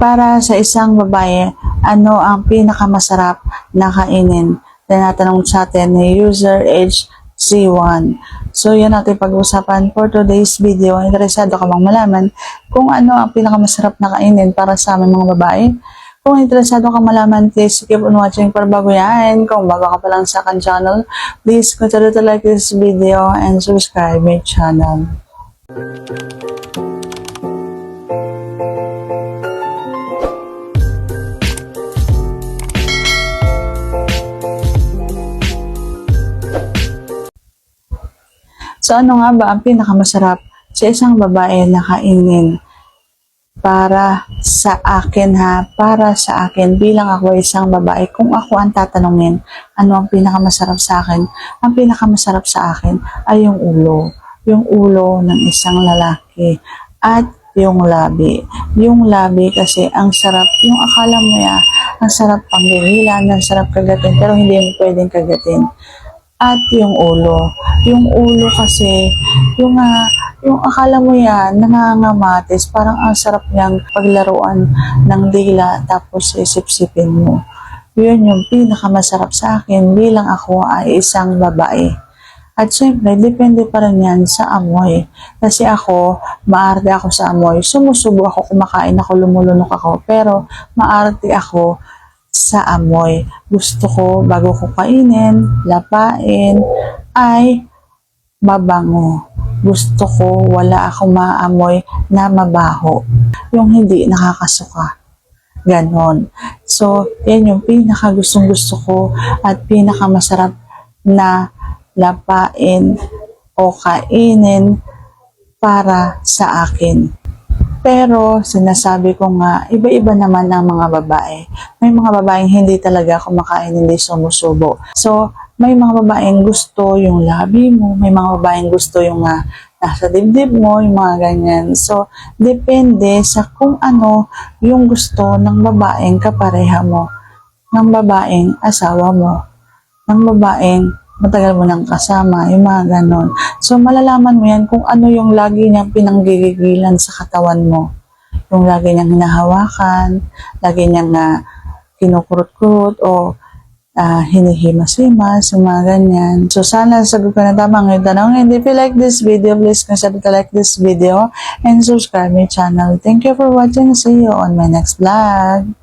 Para sa isang babae, ano ang pinakamasarap na kainin? Tinatanong sa atin ni user HC1. So, yan natin pag-usapan for today's video. Interesado ka bang malaman kung ano ang pinakamasarap na kainin para sa aming mga babae? Kung interesado ka malaman, please keep on watching para bago yan. Kung bago ka pa lang sa akin channel, please consider to like this video and subscribe my channel. So ano nga ba ang pinakamasarap sa isang babae na kainin? Para sa akin ha, para sa akin bilang ako isang babae, kung ako ang tatanungin, ano ang pinakamasarap sa akin? Ang pinakamasarap sa akin ay yung ulo. Yung ulo ng isang lalaki. At yung labi. Yung labi kasi ang sarap, yung akala mo ya, ang sarap panggigilan, ang sarap kagatin, pero hindi mo pwedeng kagatin at yung ulo. Yung ulo kasi, yung, ah, yung akala mo yan, nangangamatis, parang ang sarap niyang paglaruan ng dila tapos isipsipin mo. Yun yung pinakamasarap sa akin bilang ako ay isang babae. At syempre, depende pa rin yan sa amoy. Kasi ako, maarte ako sa amoy. Sumusubo ako, kumakain ako, lumulunok ako. Pero, maarte ako sa amoy. Gusto ko, bago ko kainin, lapain, ay mabango. Gusto ko, wala akong maamoy na mabaho. Yung hindi nakakasuka. Ganon. So, yan yung pinaka gustong gusto ko at pinaka masarap na lapain o kainin para sa akin. Pero sinasabi ko nga, iba-iba naman ang mga babae. May mga babaeng hindi talaga kumakain, hindi sumusubo. So, may mga babaeng gusto yung labi mo, may mga babaeng gusto yung nga nasa dibdib mo, yung mga ganyan. So, depende sa kung ano yung gusto ng babaeng kapareha mo, ng babaeng asawa mo, ng babaeng matagal mo nang kasama, yung mga ganon. So, malalaman mo yan kung ano yung lagi niyang pinanggigigilan sa katawan mo. Yung lagi niyang hinahawakan, lagi niyang na kinukurot-kurot o ah, hinihimas-himas, yung mga ganyan. So, sana sagot ko na tama ang iyong tanong. And if you like this video, please consider to like this video and subscribe my channel. Thank you for watching. See you on my next vlog.